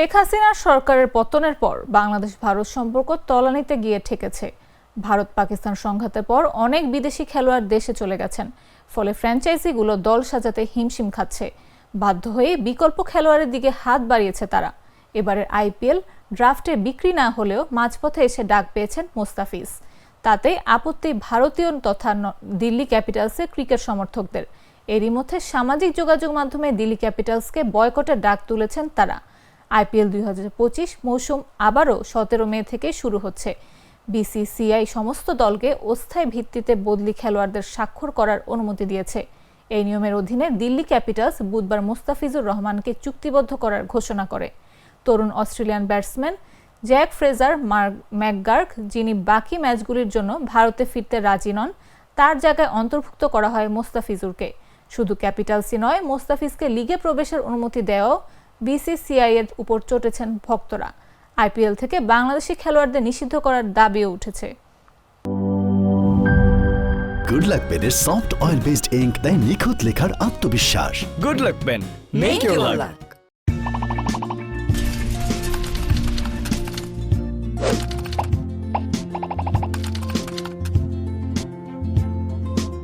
শেখ হাসিনার সরকারের পতনের পর বাংলাদেশ ভারত সম্পর্ক তলানিতে গিয়ে ঠেকেছে। ভারত পাকিস্তান সংঘাতের পর অনেক বিদেশি খেলোয়াড় দেশে চলে গেছেন। ফলে ফ্র্যাঞ্চাইজিগুলো দল সাজাতে হিমশিম খাচ্ছে। বাধ্য হয়ে বিকল্প খেলোয়াড়ের দিকে হাত বাড়িয়েছে তারা। এবারের আইপিএল ড্রাফটে বিক্রি না হলেও মাঝপথে এসে ডাক পেয়েছেন মোস্তাফিজ। তাতে আপত্তি ভারতীয় তথা দিল্লি ক্যাপিটালসের ক্রিকেট সমর্থকদের। এরই মধ্যে সামাজিক যোগাযোগ মাধ্যমে দিল্লি ক্যাপিটালসকে বয়কটের ডাক তুলেছেন তারা। আইপিএল দুই হাজার পঁচিশ মৌসুম আবারও সতেরো মে থেকে শুরু হচ্ছে। বিসিসিআই সমস্ত দলকে অস্থায়ী ভিত্তিতে বদলি খেলোয়াড়দের স্বাক্ষর করার অনুমতি দিয়েছে। এই নিয়মের অধীনে দিল্লি ক্যাপিটালস বুধবার মুস্তাফিজুর রহমানকে চুক্তিবদ্ধ করার ঘোষণা করে। তরুণ Australian batsman Jake Fraser, Mark McGurk যিনি বাকি ম্যাচগুলির জন্য ভারতে ফিরতে রাজি নন, তার জায়গায় অন্তর্ভুক্ত করা হয় মোস্তাফিজুরকে। শুধু ক্যাপিটালসই নয়, মোস্তাফিজকে লিগে প্রবেশের অনুমতি দেওয়াও বিসিসিআই এর উপর চটেছেন ভক্তরা। আইপিএল থেকে বাংলাদেশি খেলোয়াড়দের নিষিদ্ধ করার দাবিও উঠেছে। গুড লাক পেনের সফট অয়েল বেসড ইঙ্ক তাই নিখুঁত লেখার আত্মবিশ্বাস। Good luck pen make your luck